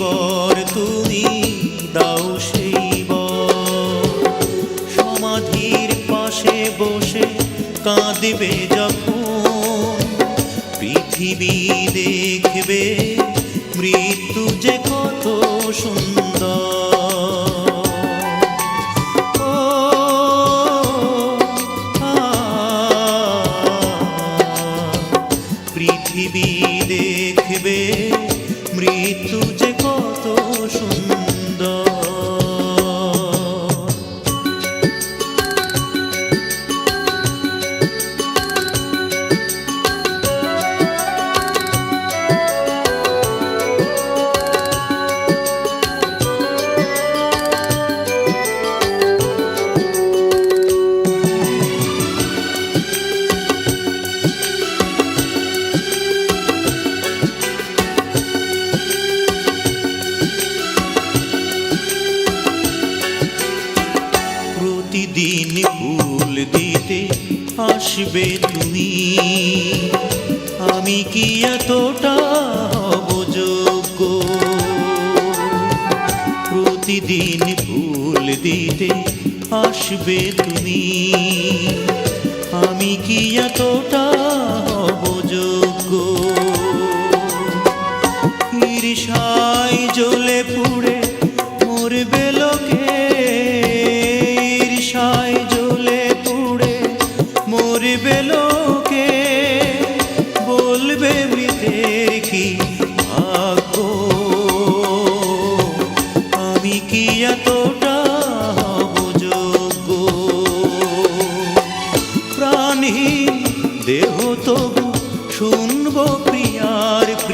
বর তুমি দাও সেই বর। সমাধির পাশে বসে কাঁদবে যখন পৃথিবী দেখবে মৃত্যু যে কত সুন্দর। পৃথিবী দেখবে মৃত্যু যে কত সুন্দর। প্রতিদিন ফুল দিতে আসবে তুমি। আমি কি এতটা হব যোগ্য প্রতিদিন ফুল দিতে আসবে তুমি। আমি কি এতটা হব যোগ্য ঈর্ষায় জ্বলে পুড়ে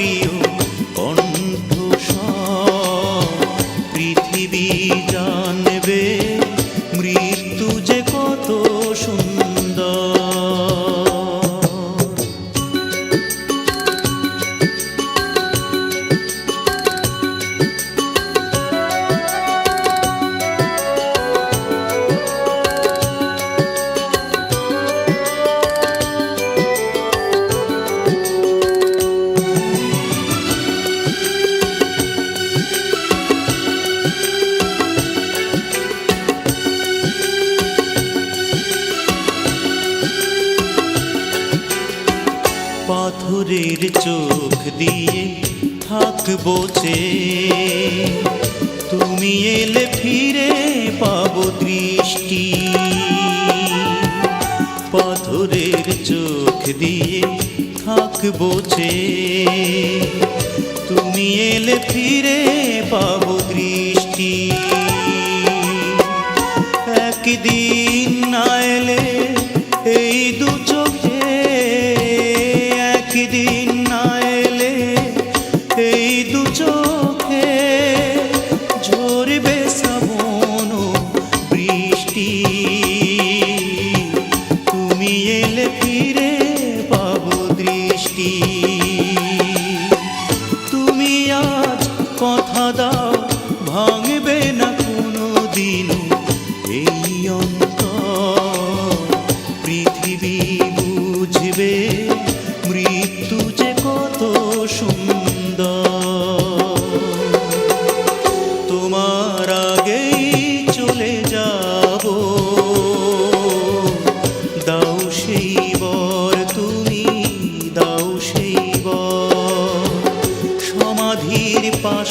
প্রিয় চোখ দিয়ে থাকব যে। তুমি এলে ফিরে পাবো দৃষ্টি। পাথরের চোখ দিয়ে থাকব যে। তুমি এলে ফিরে পাবো দৃষ্টি। একদিন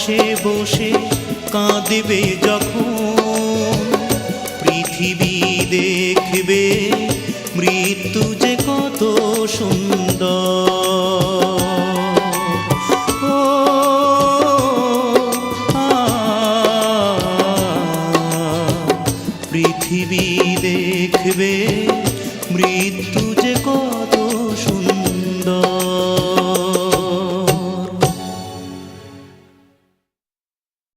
পাশে বসে কাঁদবে যখন পৃথিবী দেখবে মৃত্যু যে কত সুন্দর। পৃথিবী দেখবে মৃত্যু যে কত সুন্দর।